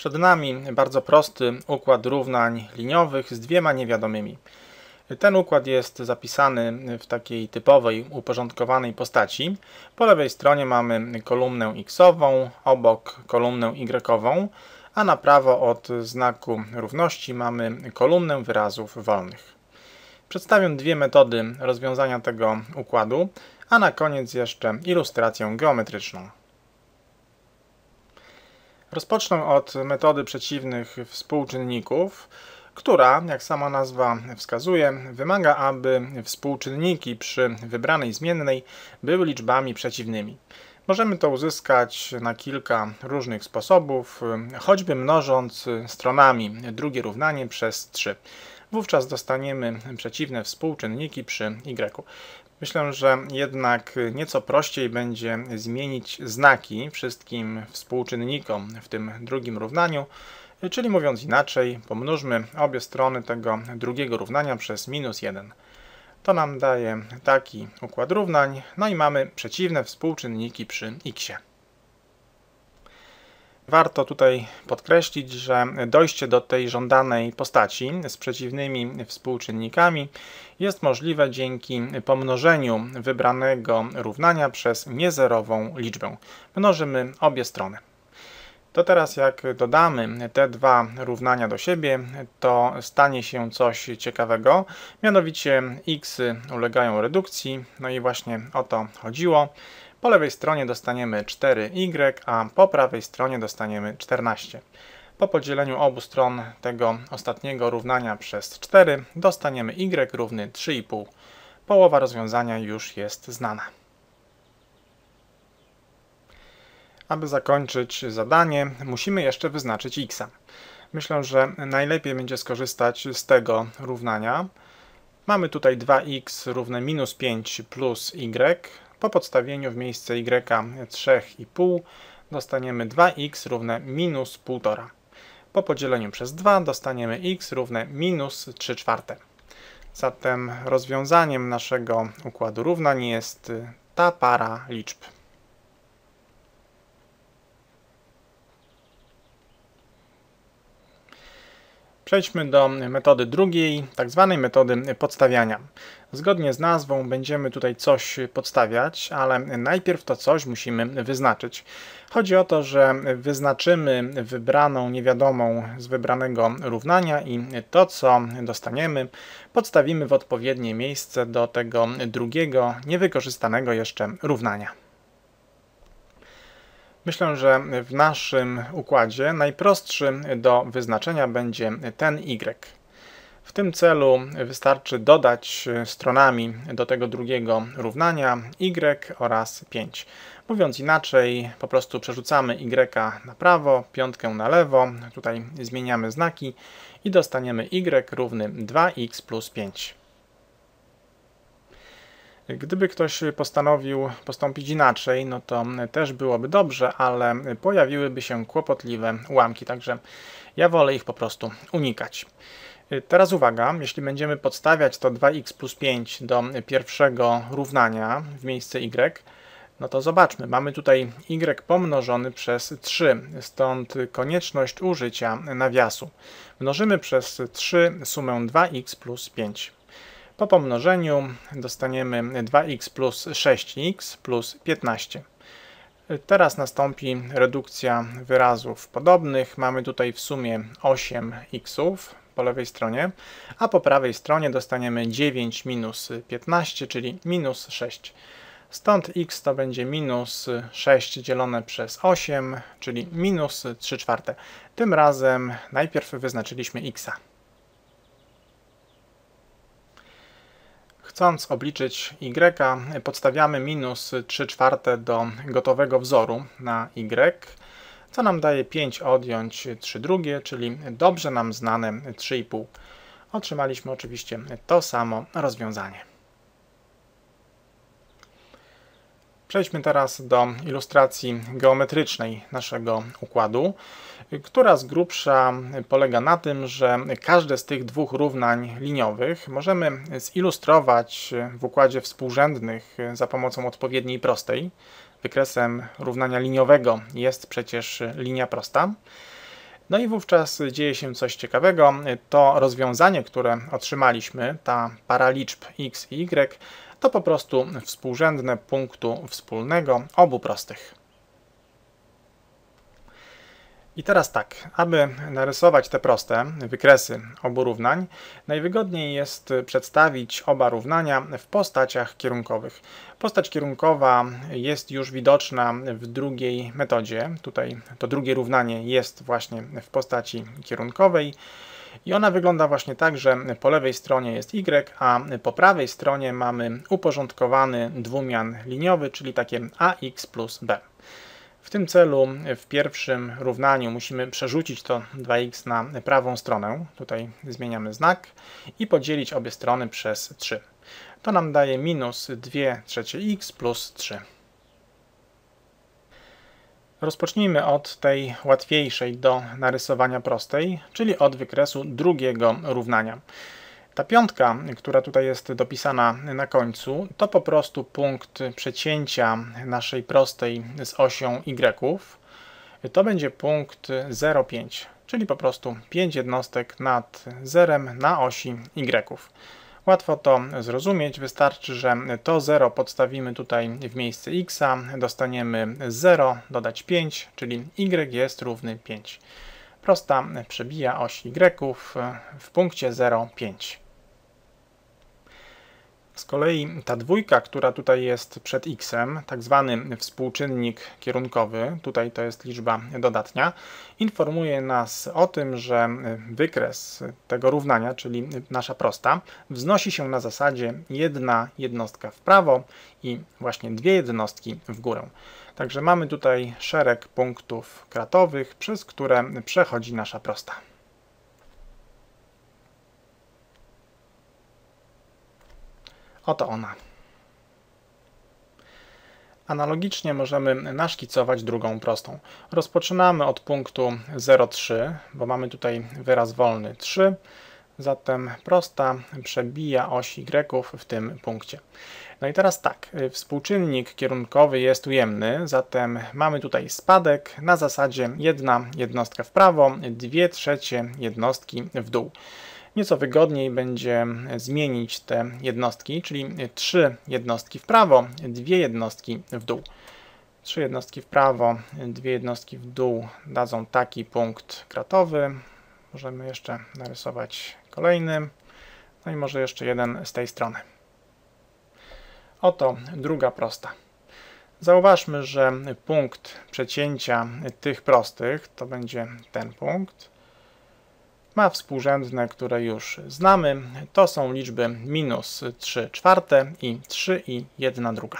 Przed nami bardzo prosty układ równań liniowych z dwiema niewiadomymi. Ten układ jest zapisany w takiej typowej, uporządkowanej postaci. Po lewej stronie mamy kolumnę x-ową, obok kolumnę y-ową, a na prawo od znaku równości mamy kolumnę wyrazów wolnych. Przedstawię dwie metody rozwiązania tego układu, a na koniec jeszcze ilustrację geometryczną. Rozpocznę od metody przeciwnych współczynników, która, jak sama nazwa wskazuje, wymaga, aby współczynniki przy wybranej zmiennej były liczbami przeciwnymi. Możemy to uzyskać na kilka różnych sposobów, choćby mnożąc stronami drugie równanie przez 3. Wówczas dostaniemy przeciwne współczynniki przy y. Myślę, że jednak nieco prościej będzie zmienić znaki wszystkim współczynnikom w tym drugim równaniu, czyli mówiąc inaczej, pomnóżmy obie strony tego drugiego równania przez minus 1. To nam daje taki układ równań, no i mamy przeciwne współczynniki przy x. Warto tutaj podkreślić, że dojście do tej żądanej postaci z przeciwnymi współczynnikami jest możliwe dzięki pomnożeniu wybranego równania przez niezerową liczbę. Mnożymy obie strony. To teraz jak dodamy te dwa równania do siebie, to stanie się coś ciekawego, mianowicie x ulegają redukcji, no i właśnie o to chodziło. Po lewej stronie dostaniemy 4y, a po prawej stronie dostaniemy 14. Po podzieleniu obu stron tego ostatniego równania przez 4 dostaniemy y równy 3,5. Połowa rozwiązania już jest znana. Aby zakończyć zadanie, musimy jeszcze wyznaczyć x. Myślę, że najlepiej będzie skorzystać z tego równania. Mamy tutaj 2x równe minus 5 plus y. Po podstawieniu w miejsce y 3,5 dostaniemy 2x równe minus 1,5. Po podzieleniu przez 2 dostaniemy x równe minus 3 czwarte. Zatem rozwiązaniem naszego układu równań jest ta para liczb. Przejdźmy do metody drugiej, tak zwanej metody podstawiania. Zgodnie z nazwą będziemy tutaj coś podstawiać, ale najpierw to coś musimy wyznaczyć. Chodzi o to, że wyznaczymy wybraną niewiadomą z wybranego równania i to, co dostaniemy, podstawimy w odpowiednie miejsce do tego drugiego, niewykorzystanego jeszcze równania. Myślę, że w naszym układzie najprostszy do wyznaczenia będzie ten y. W tym celu wystarczy dodać stronami do tego drugiego równania y oraz 5. Mówiąc inaczej, po prostu przerzucamy y na prawo, piątkę na lewo, tutaj zmieniamy znaki i dostaniemy y równy 2x plus 5. Gdyby ktoś postanowił postąpić inaczej, no to też byłoby dobrze, ale pojawiłyby się kłopotliwe ułamki, także ja wolę ich po prostu unikać. Teraz uwaga, jeśli będziemy podstawiać to 2x plus 5 do pierwszego równania w miejsce y, no to zobaczmy, mamy tutaj y pomnożony przez 3, stąd konieczność użycia nawiasu. Mnożymy przez 3 sumę 2x plus 5. Po pomnożeniu dostaniemy 2x plus 6x plus 15. Teraz nastąpi redukcja wyrazów podobnych. Mamy tutaj w sumie 8 x po lewej stronie, a po prawej stronie dostaniemy 9 minus 15, czyli minus 6. Stąd x to będzie minus 6 dzielone przez 8, czyli minus 3 czwarte. Tym razem najpierw wyznaczyliśmy x. Chcąc obliczyć y, podstawiamy minus 3 czwarte do gotowego wzoru na y, co nam daje 5 odjąć 3 drugie, czyli dobrze nam znane 3,5. Otrzymaliśmy oczywiście to samo rozwiązanie. Przejdźmy teraz do ilustracji geometrycznej naszego układu, która z grubsza polega na tym, że każde z tych dwóch równań liniowych możemy zilustrować w układzie współrzędnych za pomocą odpowiedniej prostej. Wykresem równania liniowego jest przecież linia prosta. No i wówczas dzieje się coś ciekawego. To rozwiązanie, które otrzymaliśmy, ta para liczb x i y, to po prostu współrzędne punktu wspólnego obu prostych. I teraz tak, aby narysować te proste wykresy obu równań, najwygodniej jest przedstawić oba równania w postaciach kierunkowych. Postać kierunkowa jest już widoczna w drugiej metodzie. Tutaj to drugie równanie jest właśnie w postaci kierunkowej. I ona wygląda właśnie tak, że po lewej stronie jest y, a po prawej stronie mamy uporządkowany dwumian liniowy, czyli takie ax plus b. W tym celu w pierwszym równaniu musimy przerzucić to 2x na prawą stronę. Tutaj zmieniamy znak i podzielić obie strony przez 3. To nam daje minus 2 trzecie x plus 3. Rozpocznijmy od tej łatwiejszej do narysowania prostej, czyli od wykresu drugiego równania. Ta piątka, która tutaj jest dopisana na końcu, to po prostu punkt przecięcia naszej prostej z osią y. To będzie punkt 0,5, czyli po prostu 5 jednostek nad zerem na osi y. Łatwo to zrozumieć, wystarczy, że to 0 podstawimy tutaj w miejsce x, dostaniemy 0, dodać 5, czyli y jest równy 5. Prosta przebija oś y w punkcie 0,5. Z kolei ta dwójka, która tutaj jest przed x, tak zwany współczynnik kierunkowy, tutaj to jest liczba dodatnia, informuje nas o tym, że wykres tego równania, czyli nasza prosta, wznosi się na zasadzie jedna jednostka w prawo i właśnie dwie jednostki w górę. Także mamy tutaj szereg punktów kratowych, przez które przechodzi nasza prosta. Oto ona. Analogicznie możemy naszkicować drugą prostą. Rozpoczynamy od punktu 0,3, bo mamy tutaj wyraz wolny 3, zatem prosta przebija oś y w tym punkcie. No i teraz tak, współczynnik kierunkowy jest ujemny, zatem mamy tutaj spadek na zasadzie jedna jednostka w prawo, dwie trzecie jednostki w dół. Nieco wygodniej będzie zmienić te jednostki, czyli trzy jednostki w prawo, dwie jednostki w dół. Trzy jednostki w prawo, dwie jednostki w dół dadzą taki punkt kratowy. Możemy jeszcze narysować kolejny. No i może jeszcze jeden z tej strony. Oto druga prosta. Zauważmy, że punkt przecięcia tych prostych to będzie ten punkt ma współrzędne, które już znamy. To są liczby minus 3 czwarte i 3 i 1 druga.